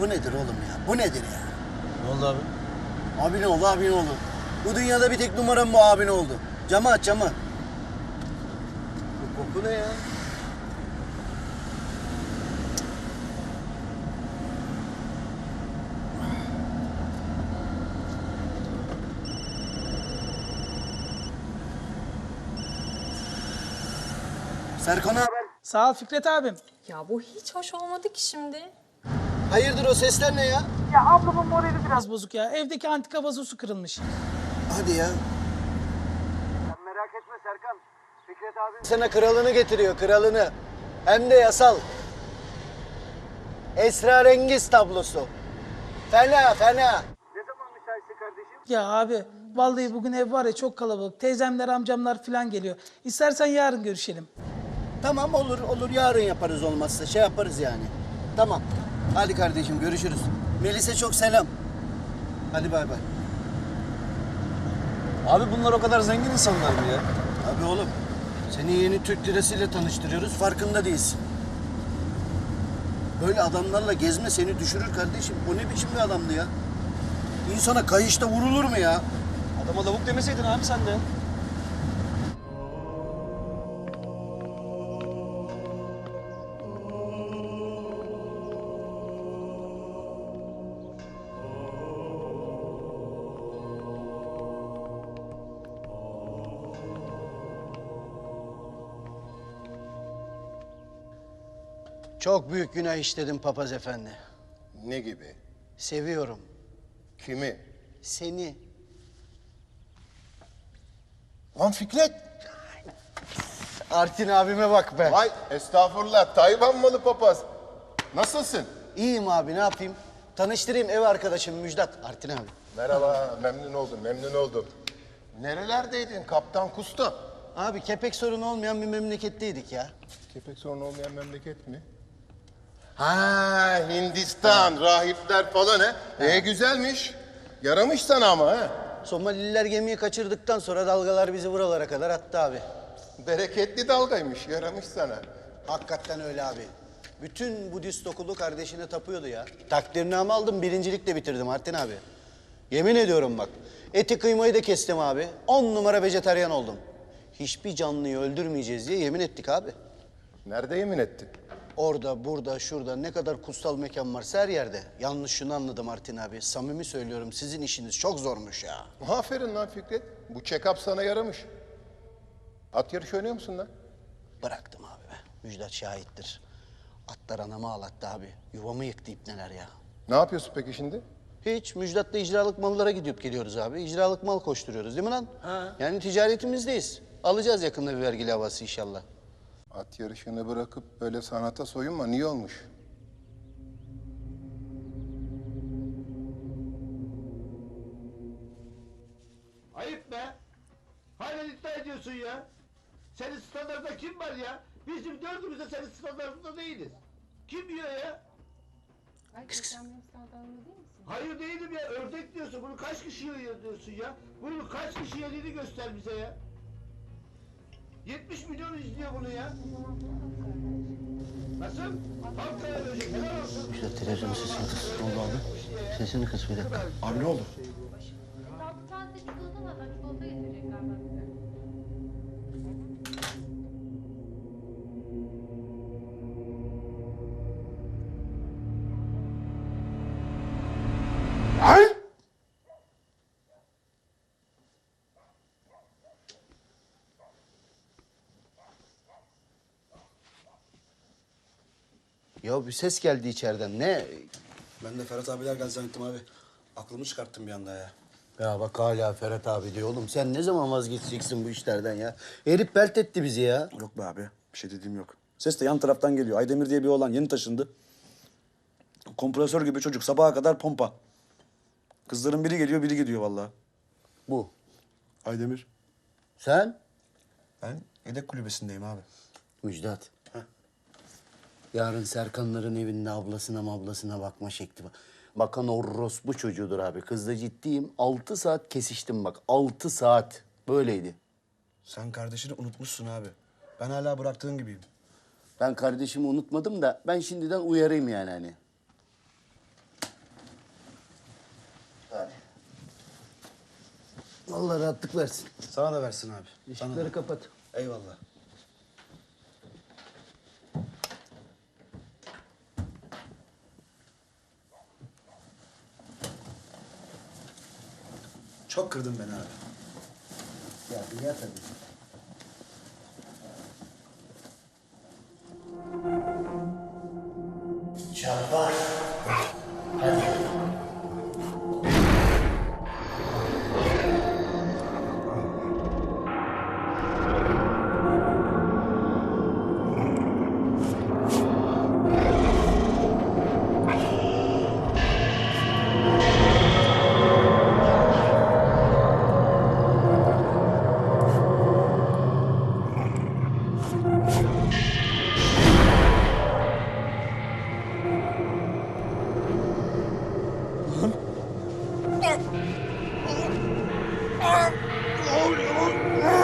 Bu nedir oğlum ya? Bu nedir ya? Ne oldu abi? Abin oldu, abin oldu. Bu dünyada bir tek numaram bu abin oldu. Camı aç camı. Bu koku ne ya? Serkan abi. Sağ ol Fikret abim. Ya bu hiç hoş olmadı ki şimdi. Hayırdır o sesler ne ya? Ya ablamın morali biraz bozuk ya. Evdeki antika vazosu kırılmış. Hadi ya. Sen merak etme Serkan. Fikret abi... Sana kralını getiriyor, kralını. Hem de yasal. Esrarengiz tablosu. Fena, fena. Ya abi vallahi bugün ev var ya çok kalabalık. Teyzemler amcamlar falan geliyor. İstersen yarın görüşelim. Tamam olur, olur. Yarın yaparız olmazsa. Şey yaparız yani. Tamam. Hadi kardeşim görüşürüz. Melis'e çok selam. Hadi bay bay. Abi bunlar o kadar zengin insanlar mı ya? Abi oğlum, seni yeni Türk lirasıyla tanıştırıyoruz, farkında değilsin. Böyle adamlarla gezme seni düşürür kardeşim. O ne biçim bir adamdı ya? İnsana kayışta vurulur mu ya? Adama lavuk demeseydin abi sen de. Çok büyük günah işledim papaz efendi. Ne gibi? Seviyorum. Kimi? Seni. Lan Fikret. Artin abime bak be. Vay estağfurullah. Tayvan malı papaz. Nasılsın? İyiyim abi ne yapayım? Tanıştırayım ev arkadaşım Müjdat. Artin abi. Merhaba. memnun oldum. Memnun oldum. Nerelerdeydin Kaptan Kusta? Abi kepek sorunu olmayan bir memleketteydik ya. Kepek sorunu olmayan memleket mi? Ha Hindistan, rahipler falan he. E güzelmiş. Yaramış sana ama he. Somalililer gemiyi kaçırdıktan sonra dalgalar bizi buralara kadar attı abi. Bereketli dalgaymış, yaramış sana. Hakikaten öyle abi. Bütün Budist okulu kardeşine tapıyordu ya. Takdirname aldım, birincilikle bitirdim Artin abi. Yemin ediyorum bak. Eti kıymayı da kestim abi. On numara vejetaryen oldum. Hiçbir canlıyı öldürmeyeceğiz diye yemin ettik abi. Nerede yemin ettin? Orada, burada, şurada ne kadar kutsal mekan varsa her yerde. Yalnız şunu anladım Artin abi. Samimi söylüyorum sizin işiniz çok zormuş ya. Aferin lan Fikret. Bu check-up sana yaramış. At yarışı oynuyor musun lan? Bıraktım abi be. Müjdat şahittir. Atlar anamı ağlattı abi. Yuvamı yıktı ipneler ya. Ne yapıyorsun peki şimdi? Hiç Müjdat'la icralık mallara gidip geliyoruz abi. İcralık mal koşturuyoruz değil mi lan? Yani ticaretimizdeyiz. Alacağız yakında bir vergili havası inşallah. At yarışını bırakıp böyle sanata soyunma. Niye olmuş? Ayıp be. Hala iddia ediyorsun ya. Senin standartında kim var ya? Bizim dördümüz de senin standartında değiliz. Kim diyor ya? Hayır değilim ya. Ördek diyorsun. Bunu kaç kişi yiyor diyorsun ya? Bunu kaç kişi yediğini göster bize ya. 70 milyon izliyor bunu ya. Nasıl? Halk ölecek. Helal olsun. Müjdat televizyonun sesini kıs. Ne oldu abi? Sesini kıs bir dakika. Abi ne oldu? Ya bir ses geldi içeriden. Ne? Ben de Ferhat abiler geldi zannettim abi. Aklımı çıkarttım bir anda ya. Ya bak hala Ferhat abi diyor. Oğlum sen ne zaman vazgeçeceksin bu işlerden ya? Herif belt etti bizi ya. Yok be abi. Bir şey dediğim yok. Ses de yan taraftan geliyor. Aydemir diye bir oğlan yeni taşındı. Kompresör gibi çocuk sabaha kadar pompa. Kızların biri geliyor biri gidiyor vallahi. Bu. Aydemir. Sen? Ben yedek kulübesindeyim abi. Müjdat. Yarın Serkanların evinde ablasına mablasına bakma şekli var. Bakan orospu çocuğudur abi. Kızla ciddiyim. Altı saat kesiştim bak. Altı saat. Böyleydi. Sen kardeşini unutmuşsun abi. Ben hala bıraktığın gibiyim. Ben kardeşimi unutmadım da ben şimdiden uyarayım yani hani. Allah rahatlık versin. Sana da versin abi. Sana da. Işıkları kapat. Eyvallah. Çok kırdın beni abi. Ya dünya tabii. 啊老刘啊